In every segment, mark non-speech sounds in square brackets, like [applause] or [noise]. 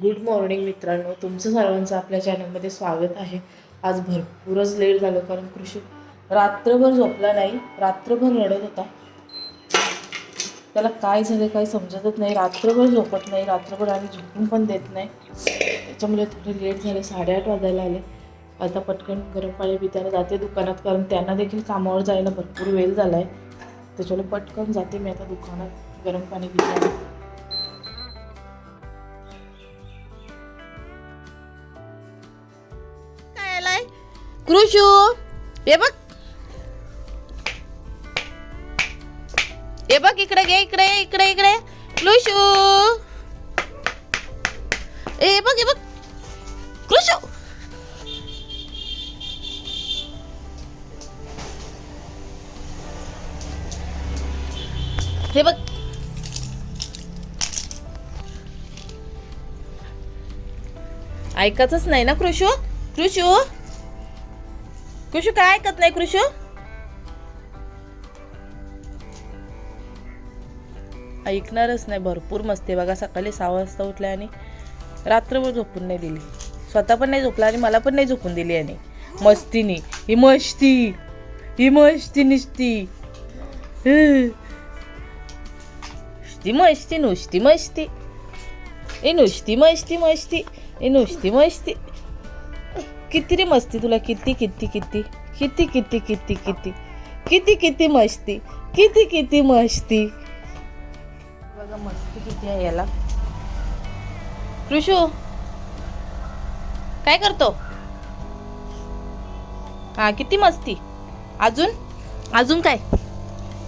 Good morning मित्रांनो. तुमचं सर्वांचं आपल्या चॅनलमध्ये स्वागत आहे. आज भरपूरच लेट झालं कारण कृषी रात्रभर झोपला नाही. रात्रभर रडत होता. त्याला काय झालं काय समजतच नाही. रात्रभर झोपत नाही. रात्रभर आम्ही झोपून पण देत नाही. त्याच्यामुळे थोडे लेट झाले. साडेआठ वाजायला आले. आता पटकन गरम पाणी पिताना जाते दुकानात कारण त्यांना देखील कामावर जायला भरपूर वेळ झाला आहे त्याच्यामुळे पटकन जाते मी आता दुकानात गरम पाणी पिताना. कृषू हे बघ हे बघ इकडे घे इकडे इकडे इकडे कृषू हे बघ हे बघ कृषू हे बघ ऐकायचंच नाही ना कृषू कृषू कृषू काय ऐकत नाही कृषू? ऐकणारच नाही भरपूर मस्ती आहे बघा सकाळी सहा वाजता उठल्या आणि रात्रभर झोपून नाही दिली. स्वतः पण नाही झोपला आणि मला पण नाही झोपून दिली आणि मस्तीने. ही मस्ती. ही मस्ती निस्ती. हं. नुसती मस्ती नुसती मस्ती. ए नुसती मस्ती मस्ती. ए नुसती मस्ती. किती रे मस्ती तुला? किती किती किती? किती किती किती किती? किती किती मस्ती? किती किती मस्ती? बघा मस्ती किती आहे याला. कृषू काय करतो? हा किती मस्ती? अजून? अजून काय?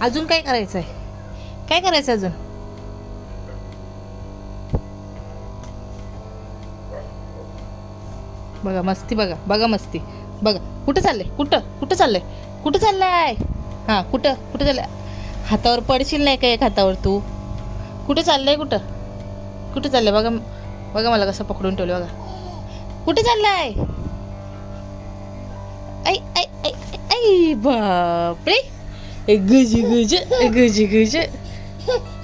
अजून काय करायचं आहे काय करायचं अजून? बघा मस्ती बघा बघा मस्ती. बघा कुठं चाललंय? कुठं? कुठं चाललंय? कुठं चाललाय? हां कुठं? कुठं चाललंय? हातावर पडशील नाही का एक हातावर तू? कुठं चाललंय कुठं? कुठं चाललंय? बघा बघा मला कसं पकडून ठेवलं बघा. कुठं चाललाय? ऐ ऐ ऐ ऐ, बापरे. ए गज गज गज गज.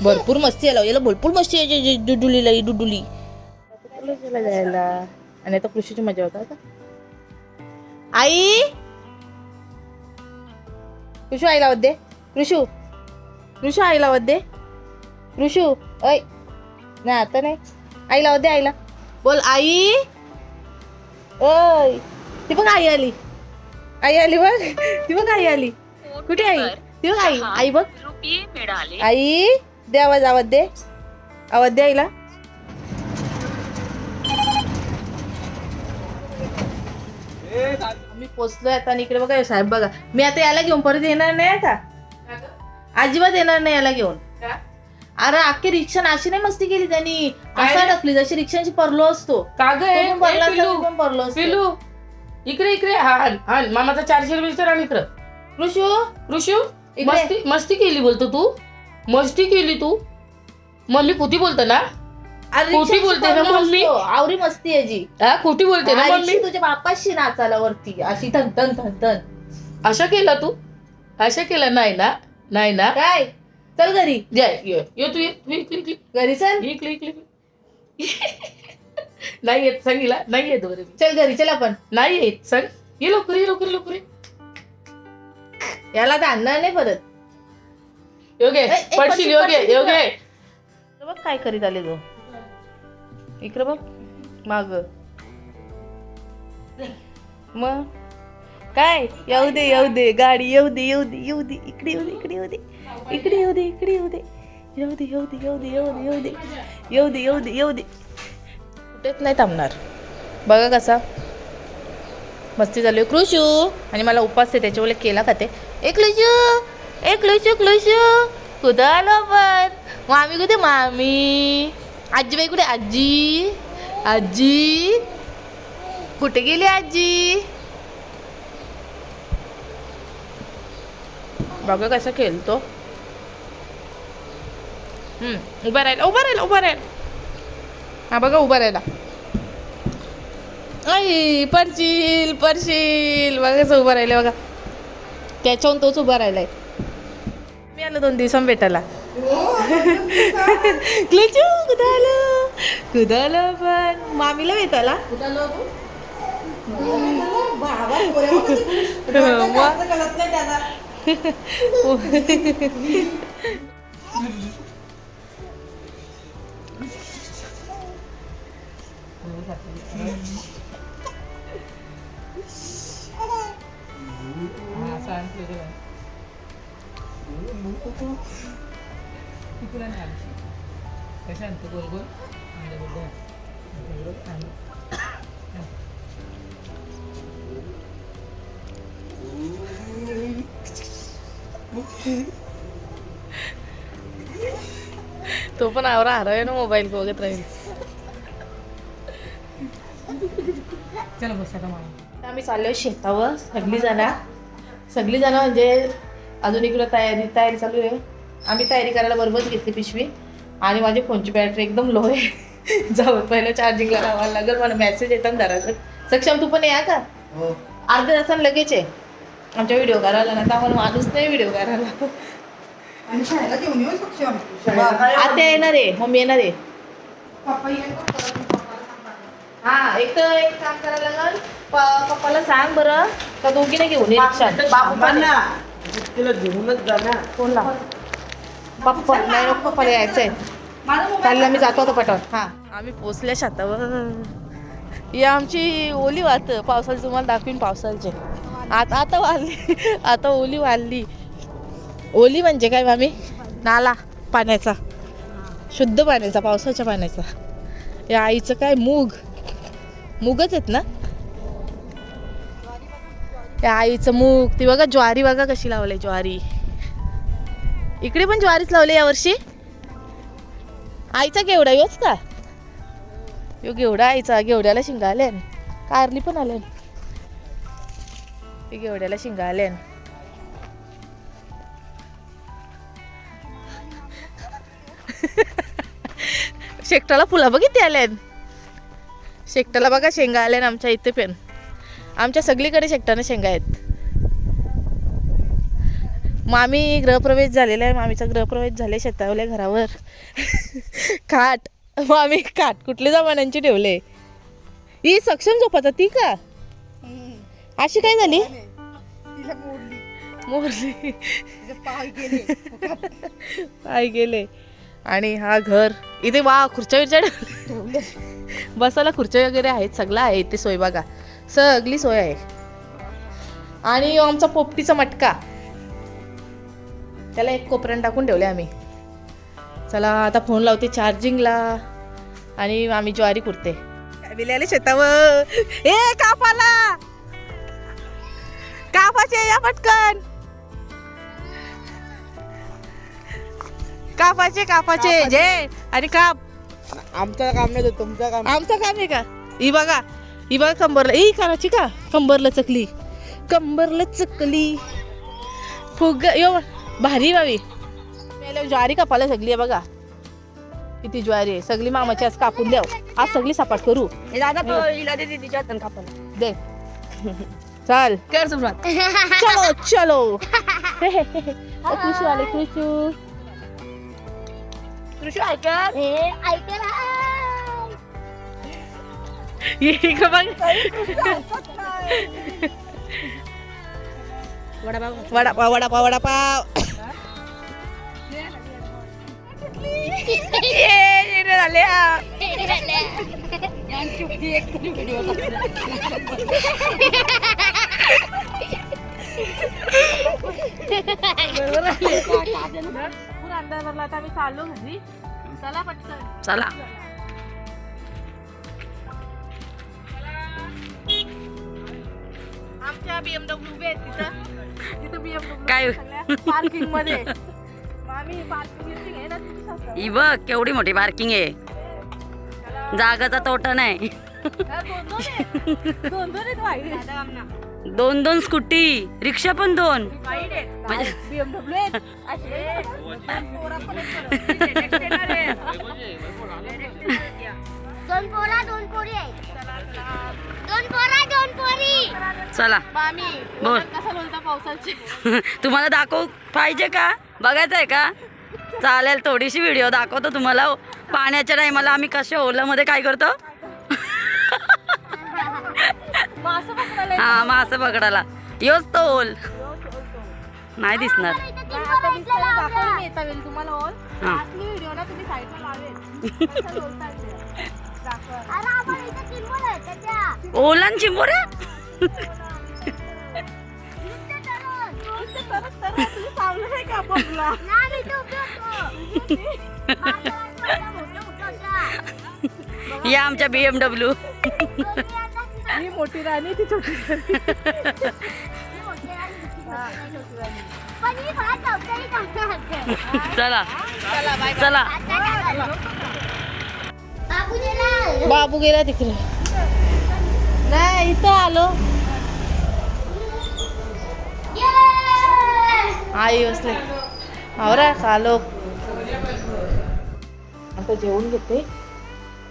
भरपूर मस्ती आला याला भरपूर मस्ती यायची डुडुलीला डुडुली जायला आणि आता कृषीची मजा होता आता. आई! कृषू आईला लावत दे. कृषू. कृषू आईला लावत दे. कृषू ऐ. नाही आता नाही. आई लावत दे आईला. बोल आई. ओय ती बघ आई आली. आई आली बघ. ती बघ आई आली. कुठे आई? ती बघ आई. आई बघ. रुपये मिळाले आई दे आवाज आवाज दे. आवाज दे आईला. मी पोचलोय आता आणि इकडे बघा साहेब बघा. मी आता याला घेऊन परत येणार नाही आता अजिबात येणार नाही याला घेऊन. अरे अख्खी रिक्षा अशी नाही मस्ती केली त्यांनी? असा टाकली जशी रिक्षांची परलो असतो. का? पण परला असता, इकडे इकडे. मामाचा चारशे विचार आणि इकडं. ऋषू? ऋषू इकडे. मस्ती मस्ती केली बोलतो तू. मस्ती केली तू. मम्मी खोटी बोलतो ना? अरे खोटी बोलते ना? असतो. आवरी मस्ती आहे जी. हा खोटी बोलते ना मम्मी? रिक्षा तुझ्या बापाशी नाचायला वरती अशी धन धन धन धन अशा केला तू? अशा केला? नाही ना नाही ना. काय? चल घरी. द्या ये ये तू ये तू इकडे इकडे. घरी चल. इकडे इकडे. नाही येत सांगितला नाही येत बरं मी. चल घरी चल आपण. नाही येत सांग. ये लवकर ये लवकर ये, लवकर ये. याला तर आणणार नाही परत. योगे ए, ए, पडशील पडशील, योगे पडशील योगे. बघ काय करीत आले तो. इकडे बघ माग मग काय येऊ दे येऊ दे गाडी येऊ दे येऊ दे येऊ दे इकडे येऊ दे इकडे येऊ दे इकडे येऊ दे इकडे येऊ दे येऊ दे येऊ दे येऊ दे येऊ दे येऊ दे येऊ दे येऊ दे येऊ दे कुठेच नाही थांबणार बघा कसा मस्ती झाली कृषू आणि मला उपास आहे त्याच्यामुळे केला का ते लुशू एक लुशू क्लुशू कुठं आलो आपण मामी कुठे मामी आजीबाई कुठे? आजी आजी. कुठे गेली आजी? बघा कसं खेळतो. उभा राहिला उभा राहिला उभा राहिला. हा बघा उभा राहिला. आई परशील पडशील. बघा कसं उभा राहिलं बघा. त्याच्याहून तोच उभा राहिलाय. मी आलो दोन दिवसां भेटायला. क्लिचू कुठं आलं कुदालं पण मामीला भेटायला तो पण आवरा हरवाय ना मोबाईल बघत राहील. आम्ही चाललोय शेतावर सगळी जण. सगळी जण म्हणजे अजून इकडे तयारी तयारी चालू आहे. आम्ही तयारी करायला बरोबरच घेतली पिशवी. आणि माझी फोनची बॅटरी एकदम लो आहे. [laughs] जाऊ पहिलं चार्जिंगला लावायला लागेल मला मेसेज येतात घरात सक्षम तू पण या का? अर्ध्या तासानं लगेच आहे आमच्या व्हिडिओ करायला ना तर आम्हाला माणूस नाही व्हिडिओ करायला आत्या येणार आहे. मम्मी येणार आहे. हा एक तर एक काम करायला लागल. पप्पाला सांग बरं. का दोघीने घेऊन ये बाबू आहे. तिला घेऊनच जा ना. फोन लाव. पप्पा नाही नको पप्पाला यायचंय. चालेल आम्ही जातो आता पटावर हा. आम्ही पोचल्या शेतावर ही आमची ओली वाहत पावसाची तुम्हाला दाखवीन पावसाचे आता आता वाढली [laughs] आता ओली वाढली ओली म्हणजे काय मामी? नाला पाण्याचा. शुद्ध पाण्याचा पावसाच्या पाण्याचा. या आईचं काय मूग? मूगच आहेत ना? या आईचं मूग. ती बघा ज्वारी बघा कशी लावली ज्वारी. इकडे पण ज्वारीच लावली यावर्षी आईचा गेवडा योच का? यो गेवडा आईचा गेवड्याला शिंगा आल्यान कारली पण आल्यान ते गेवड्याला शिंगा आल्यान शेकटाला फुला बघितली आल्यान शेकटाला बघा शेंगा आल्यान आमच्या इथे पण. आमच्या सगळीकडे शेकटाने शेंगा आहेत. मामी गृहप्रवेश झालेला आहे. मामीचा गृहप्रवेश झाले शेतावल्या घरावर. [laughs] खाट. मामी खाट कुठल्या जमान्यांची ठेवले? ही सक्षम झोपाचा ती का? अशी काय झाली? मोरली पाय गेले. [laughs] पाय गेले. आणि हा घर. इथे वा खुर्च्या विरच्या. बसायला खुर्च्या वगैरे आहेत. सगळं आहे इथे सोय बघा. सगळी सोय आहे. आणि आमचा पोपटीचा मटका. त्याला एक कोपऱ्यात टाकून ठेवले आम्ही. चला आता फोन लावते चार्जिंगला आणि आम्ही ज्वारी कुरते. बिल्याले शेतावर. ए कापाला! कापाचे या पटकन! कापाचे कापाचे. जे आणि काप. आमचं काम नाही तुमचं काम. आमचं काम आहे का? ही बघा ही बघा कंबरला. ई कानाची का? कंबरला चकली. कंबरला चकली. फुग यो. भारी बावी मेल्या ज्वारी कापायला सगळी आहे बघा. किती ज्वारी आहे. सगळी मामाची आज कापून द्याव आज सगळी सपाट करू. दादा तो हिला दे तिच्या हातानं कापायला. दे. चाल. कर सुरुवात. चलो चलो. [laughs] खुशू आले खुशू कृषी ऐकर ये का बघ. [laughs] वडापाव. वडापाव वडापाव वडापाव. ये, झाले हा. पूर अंदाज भरला आता आम्ही चाललो घरी चला पटकन चला आमच्या बीएमडब्ल्यू उभे आहेत तिथं तिथं बीएमडब्ल्यू काय? पार्किंगमध्ये [laughs] ही बघ केवढी मोठी पार्किंग आहे. जागाचा तोटा नाही. हा, दोन दोन स्कूटी रिक्षा पण दोन. म्हणजे- चला. मामी बोल. कसा बोलता पावसाचे? [laughs] तुम्हाला दाखवू पाहिजे का? बघायचं आहे का? चालेल थोडीशी व्हिडिओ दाखवतो तुम्हाला. पाण्याच्या टायमाला आम्ही कसे ओलामध्ये काय करतो? हा मासे पकडायला. योच तो ओल. नाही दिसणार. हा. ओलान चिंबोऱ्या? [laughs] तरुण. नाही का बघला. या आमच्या बीएमडब्ल्यू दोन्ही आता ही मोठी राणी ती छोटी राणी. ही. चला चला बाबू गेला. बाबू गेला तिकडे आई बसले. आवरा खालो आता जेवून घेते.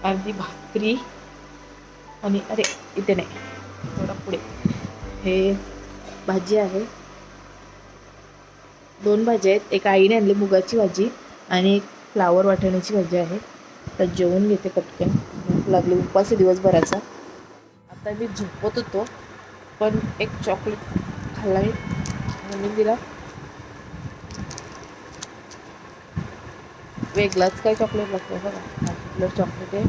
अर्धी भाकरी. आणि अरे इथे नाही. थोडा पुढे. हे भाजी आहे. दोन भाज्या आहेत. एक आईने आणली मुगाची भाजी आणि एक फ्लावर वाटण्याची भाजी आहे. तर जेवून घेते पटकन. भूक लागली. उपास आहे दिवसभराचा. आता मी झोपत होतो पण एक चॉकलेट खाल्ला मी म्हणून दिला वेगळाच काय चॉकलेट लागतं बघा. हा चॉकलेट आहे.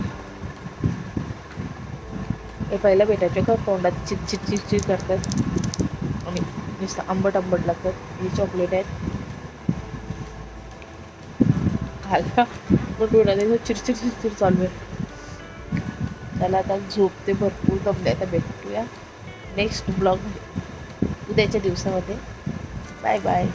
हे पहिल्या भेटायचे का तोंडात चिट चिट चिट चिट करतात. आणि नुसतं आंबट आंबट लागतात. हे चॉकलेट आहेत. खाल्ला पण डोळ्यात चिरचिर चिरचिर चालू आहे. त्याला आता झोपते भरपूर दमले आता भेटूया. नेक्स्ट ब्लॉग उद्याच्या दिवसामध्ये. Bye bye